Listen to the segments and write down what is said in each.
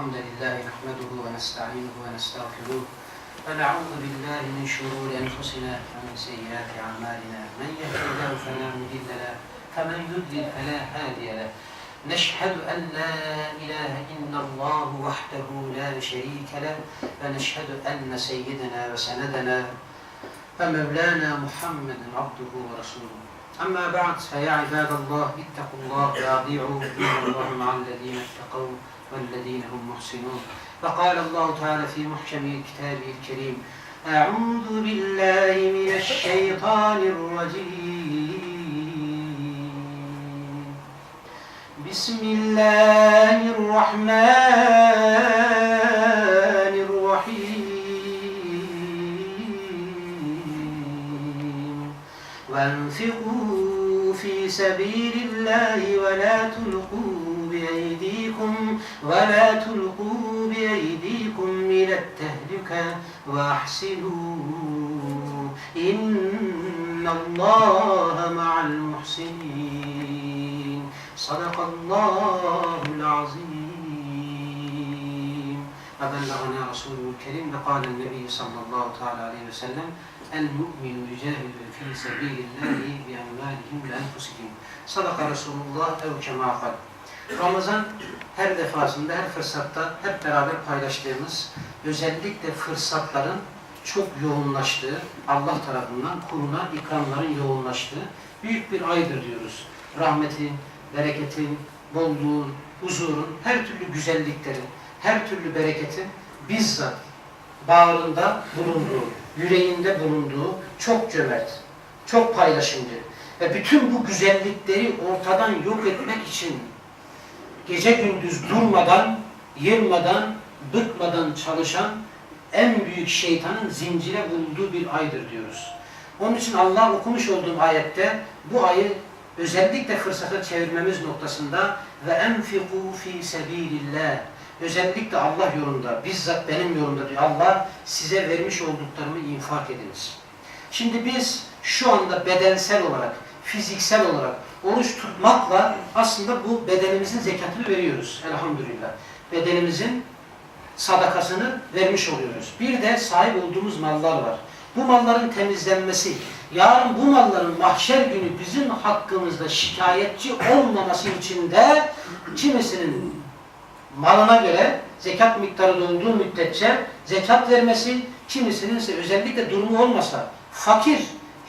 الحمد لله نحمده ونستعينه ونستغفره ونعوذ بالله من شرور أنفسنا ومن سيئات أعمالنا. من يهد الله فلا مضل له فمن يضلل فلا هادي له. نشهد أن لا إله إلا الله وحده لا شريك له ونشهد أن سيدنا وسندنا ومولانا محمد عبده ورسوله. أما بعد فيا عباد الله اتقوا الله وأطيعوا إن الله مع الذين اتقوا. والذين هم محسنون. فقال الله تعالى في محكم كتابه الكريم أعوذ بالله من الشيطان الرجيم. بسم الله الرحمن الرحيم. وأنفقوا في سبيل الله ولا تلقوا ولا تلقوا بأيديكم إلى التهلكة وأحسنوا. إن الله مع المحسنين. صدق الله العظيم. وبلغنا رسوله الكريم وقال النبي صلى الله تعالى عليه وسلم المؤمن يجاهد في سبيل الله بأموالهم وأنفسهم صدق رسول الله أو كما قال. Ramazan her defasında, her fırsatta hep beraber paylaştığımız, özellikle fırsatların çok yoğunlaştığı, Allah tarafından kuluna ikramların yoğunlaştığı büyük bir aydır diyoruz. Rahmetin, bereketin, bolluğun, huzurun, her türlü güzelliklerin, her türlü bereketin bizzat bağrında bulunduğu, yüreğinde bulunduğu çok cömert, çok paylaşımcı ve bütün bu güzellikleri ortadan yok etmek için gece gündüz durmadan, yılmadan, bıkmadan çalışan en büyük şeytanın zincire vurulduğu bir aydır diyoruz. Onun için Allah okumuş olduğum ayette bu ayı özellikle fırsata çevirmemiz noktasında ve enfiku fi sebilillah özellikle Allah yolunda, bizzat benim yolumda diyor Allah size vermiş olduklarımı infak ediniz. Şimdi biz şu anda bedensel olarak, fiziksel olarak oruç tutmakla aslında bu bedenimizin zekatını veriyoruz elhamdülillah. Bedenimizin sadakasını vermiş oluyoruz. Bir de sahip olduğumuz mallar var. Bu malların temizlenmesi, yarın bu malların mahşer günü bizim hakkımızda şikayetçi olmaması için de kimisinin malına göre zekat miktarı olduğu müddetçe zekat vermesi, kimisinin ise özellikle durumu olmasa fakir,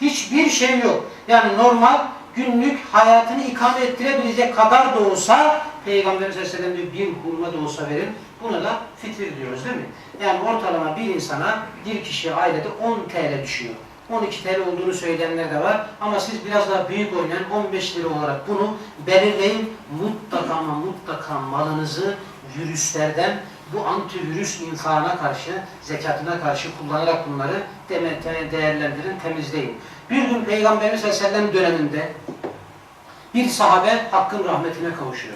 hiçbir şey yok. Yani normal günlük hayatını ikame ettirebilecek kadar da olsa Peygamberimiz Aleyhisselam diyor bir hurma da olsa verin. Buna da fitir diyoruz değil mi? Yani ortalama bir insana, bir kişiye ailede 10 TL düşüyor. 12 TL olduğunu söyleyenler de var. Ama siz biraz daha büyük oynayan 15 lira olarak bunu belirleyin. Mutlaka ama mutlaka malınızı virüslerden bu antivirüs infana karşı, zekatına karşı kullanarak bunları değerlendirin, temizleyin. Bir gün Peygamberimiz Aleyhisselam döneminde bir sahabe Hakk'ın rahmetine kavuşuyor.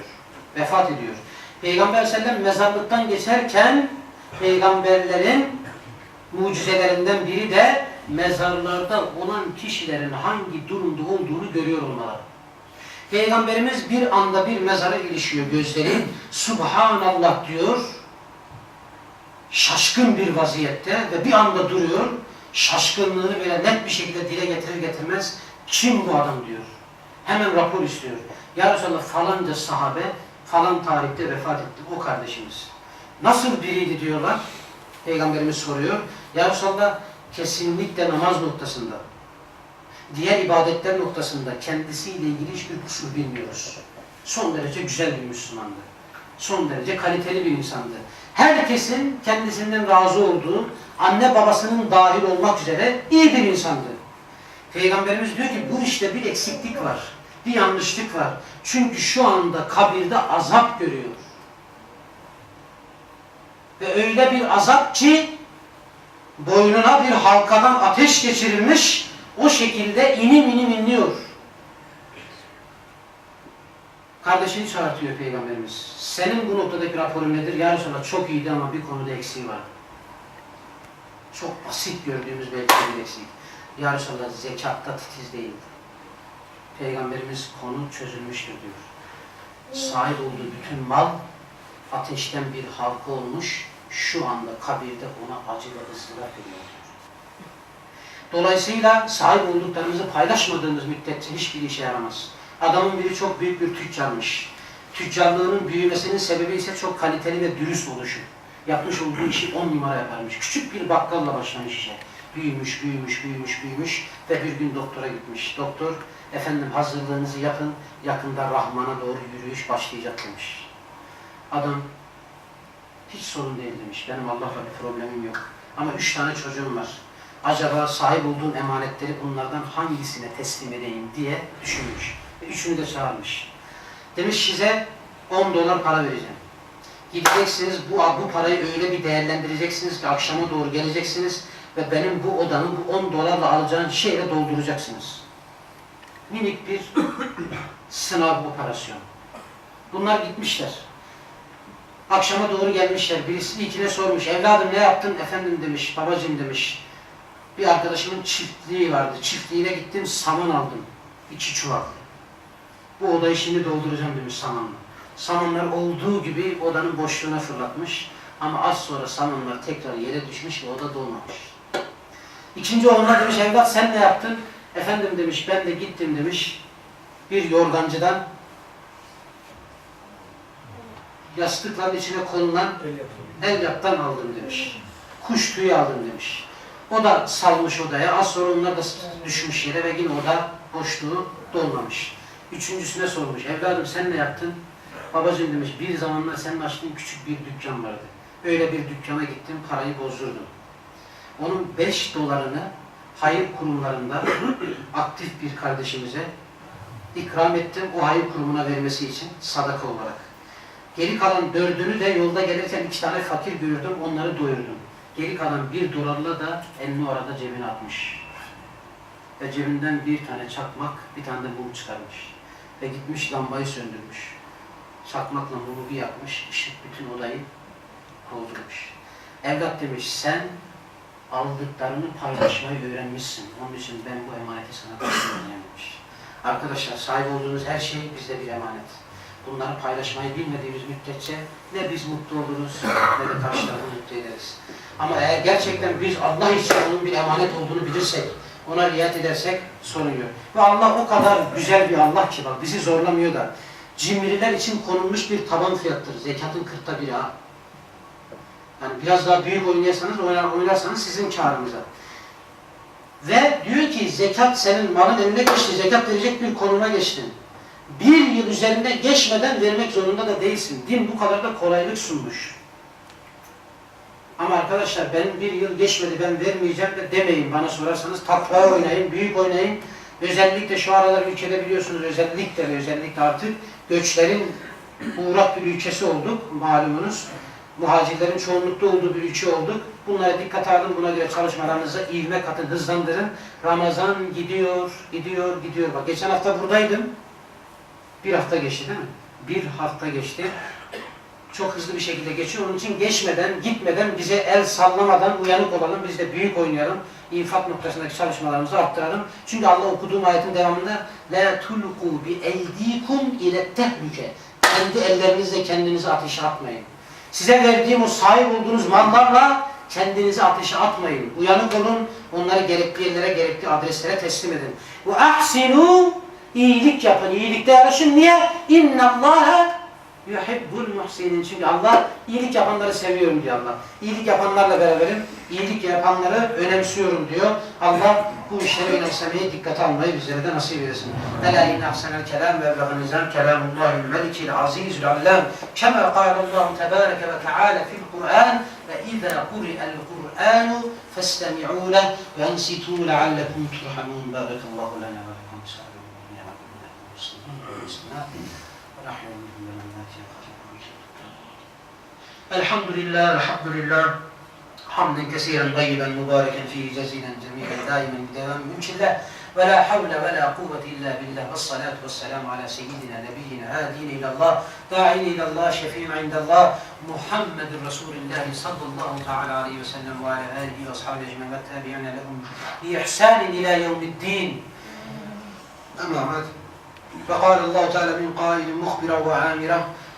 Vefat ediyor. Peygamber Aleyhisselam mezarlıktan geçerken peygamberlerin mucizelerinden biri de mezarlarda olan kişilerin hangi durumda olduğunu görüyor olmaları. Peygamberimiz bir anda bir mezara ilişiyor gözleri. Subhanallah diyor. Şaşkın bir vaziyette ve bir anda duruyor. Şaşkınlığını böyle net bir şekilde dile getirir getirmez. Kim bu adam diyor. Hemen rapor istiyor. Ya Resulallah falanca sahabe falan tarihte vefat etti. O kardeşimiz. Nasıl biriydi diyorlar. Peygamberimiz soruyor. Ya Resulallah kesinlikle namaz noktasında, diğer ibadetler noktasında kendisiyle ilgili hiçbir kusur bilmiyoruz. Son derece güzel bir Müslümandı. Son derece kaliteli bir insandı. Herkesin kendisinden razı olduğu, anne babasının dahil olmak üzere iyi bir insandı. Peygamberimiz diyor ki bu işte bir eksiklik var, bir yanlışlık var. Çünkü şu anda kabirde azap görüyor. Ve öyle bir azap ki boynuna bir halkadan ateş geçirilmiş, o şekilde inim inim inliyor. Kardeşini çağırtıyor Peygamberimiz. Senin bu noktadaki raporun nedir? Ya Resulallah çok iyiydi ama bir konuda eksiği var. Çok basit gördüğümüz belki bir eksik. Ya Resulallah zekatta titiz değildi. Peygamberimiz konu çözülmüştür diyor. Sahip olduğu bütün mal ateşten bir halka olmuş, şu anda kabirde ona acı ve ızdırap veriyor. Dolayısıyla sahip olduklarımızı paylaşmadığımız müddetçe hiçbir işe yaramaz. Adamın biri çok büyük bir tüccarmış. Tüccarlığının büyümesinin sebebi ise çok kaliteli ve dürüst oluşu. Yapmış olduğu işi on numara yaparmış. Küçük bir bakkalla başlamış işe. Büyümüş, büyümüş, büyümüş, büyümüş ve bir gün doktora gitmiş. Doktor, efendim hazırlığınızı yapın, yakında Rahman'a doğru yürüyüş başlayacak demiş. Adam, hiç sorun değil demiş. Benim Allah'la bir problemim yok. Ama üç tane çocuğum var. Acaba sahip olduğum emanetleri bunlardan hangisine teslim edeyim diye düşünmüş. Üçünü de çağırmış. Demiş size 10 dolar para vereceğim. Gideceksiniz bu, bu parayı öyle bir değerlendireceksiniz ki akşama doğru geleceksiniz ve benim bu odanın bu 10 dolarla alacağın şeyle dolduracaksınız. Minik bir sınav operasyon. Bunlar gitmişler. Akşama doğru gelmişler. Birisi ilkine sormuş. Evladım ne yaptın? Efendim demiş. Babacım demiş. Bir arkadaşımın çiftliği vardı. Çiftliğine gittim saman aldım. İki çuval. Bu odayı şimdi dolduracağım demiş samanla. Samanlar olduğu gibi odanın boşluğuna fırlatmış. Ama az sonra samanlar tekrar yere düşmüş ve oda dolmamış. İkinci oğluna demiş evlat sen ne yaptın? Efendim demiş ben de gittim demiş. Bir yorgancıdan yastıkların içine konulan el yaptan aldım demiş. Kuş tüyü aldım demiş. O da salmış odaya. Az sonra onlar da düşmüş yere ve yine oda boşluğu dolmamış. Üçüncüsüne sormuş. Evladım sen ne yaptın? Babacığım demiş bir zamanlar senin açtığın küçük bir dükkan vardı. Öyle bir dükkana gittim parayı bozdurdum. Onun 5 dolarını hayır kurumlarında aktif bir kardeşimize ikram ettim. O hayır kurumuna vermesi için sadaka olarak. Geri kalan dördünü de yolda gelirken iki tane fakir gördüm, onları doyurdum. Geri kalan bir dolarla da elini orada cebine atmış. Ve cebinden bir tane çakmak, bir tane de mum çıkarmış. Ve gitmiş lambayı söndürmüş. Çakmakla mumu bir yakmış, ışık bütün odayı doldurmuş. Evlat demiş, sen aldıklarını paylaşmayı öğrenmişsin. Onun için ben bu emaneti sana demiş. Arkadaşlar sahip olduğunuz her şey bizde bir emanet. Bunları paylaşmayı bilmediğimiz müddetçe ne biz mutlu oluruz ne de karşı mutlu ederiz. Ama eğer gerçekten biz Allah için onun bir emanet olduğunu bilirsek, ona riayet edersek sorun. Ve Allah o kadar güzel bir Allah ki bak bizi zorlamıyor da cimriler için konulmuş bir taban fiyattır. Zekatın kırkta biri ha. Yani biraz daha büyük oynayarsanız, oynar, oynarsanız sizin karınıza. Ve diyor ki zekat senin malın eline geçti, zekat verecek bir konuma geçtin. Bir yıl üzerinde geçmeden vermek zorunda da değilsin. Din bu kadar da kolaylık sunmuş. Ama arkadaşlar benim bir yıl geçmedi ben vermeyeceğim de demeyin bana sorarsanız takva oynayın, büyük oynayın. Özellikle şu aralar ülkede biliyorsunuz özellikle özellikle artık göçlerin uğrak bir ülkesi olduk malumunuz. Muhacirlerin çoğunlukta olduğu bir ülke olduk. Bunlara dikkat alın, buna göre çalışmalarınızı ivme katın, hızlandırın. Ramazan gidiyor, gidiyor, gidiyor. Bak geçen hafta buradaydım. Bir hafta geçti değil mi? Bir hafta geçti. Çok hızlı bir şekilde geçiyor. Onun için geçmeden, gitmeden, bize el sallamadan uyanık olalım. Biz de büyük oynayalım. İnfak noktasındaki çalışmalarımızı arttıralım. Çünkü Allah okuduğum ayetin devamında La tulku bi eydikum ile tehlike. Kendi ellerinizle kendinizi ateşe atmayın. Size verdiğim o sahip olduğunuz mallarla kendinizi ateşe atmayın. Uyanık olun. Onları gerekli yerlere, gerekli adreslere teslim edin. Ve ahsinu iyilik yapın. İyilikte yarışın. Niye? İnna Allaha yuhibbul muhsinin. Çünkü Allah iyilik yapanları seviyorum diyor Allah. İyilik yapanlarla beraberim. İyilik yapanları önemsiyorum diyor. Allah bu işleri önemsemeye dikkate almayı bizlere de nasip eylesin. Ela inne ahsenel kelam ve evlağı nizam kelamullahil melikil azizül allam. Kema kâlallahu tebâreke ve teâlâ fil Kur'an ve izâ kuri'el Kur'anu festemi'û leh ve ensitû leallekum turhamun. Bârekallahu lana ve lekum. الحمد لله الحمد لله. حمدا كثيرا طيبا مباركا فيه جزيلا جميلا دائما بدوام ملك الله. ولا حول ولا قوة إلا بالله. والصلاة والسلام على سيدنا نبينا هادين إلى الله داعين إلى الله شفيع عند الله محمد رسول الله صلى الله تعالى عليه وسلم وعلى آله وأصحابه أجمعين. والتابعين لهم بإحسان إلى يوم الدين. أما بعد فقال الله تعالى من قائل مخبرا وعامرا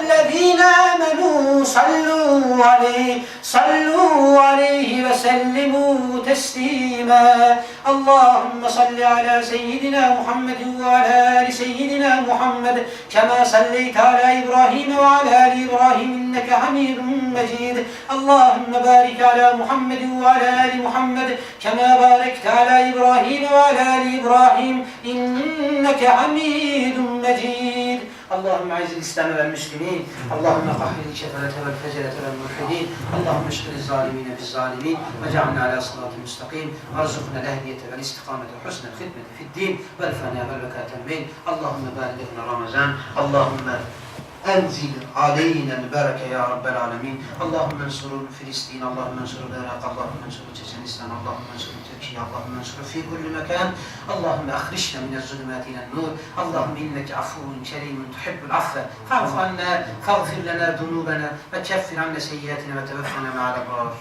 الذين آمنوا صلوا عليه صلوا عليه وسلموا تسليما. اللهم صل على سيدنا محمد وعلى آل سيدنا محمد كما صليت على إبراهيم وعلى آل إبراهيم إنك حميد مجيد. اللهم بارك على محمد وعلى آل محمد كما باركت على إبراهيم وعلى آل إبراهيم إنك حميد مجيد اللهم اعز الاسلام والمسلمين اللهم قهر الكفرة والفجرة والملحدين اللهم اشغل الظالمين بالظالمين واجعلنا على صراط مستقيم وارزقنا الهدية والاستقامة وحسن الخدمة في الدين والفناء والبكاء تنبين اللهم بارك لنا رمضان اللهم أنزل علينا البركة يا رب العالمين اللهم انصر فلسطين اللهم انصر العراق اللهم انصر تركمانستان اللهم انصر تركيا اللهم انصر في كل مكان اللهم أخرجنا من الظلمات إلى النور اللهم إنك عفو كريم تحب العفو فاعف عنا فاغفر لنا ذنوبنا وكفر عنا سيئاتنا وتوفنا مع الأبرار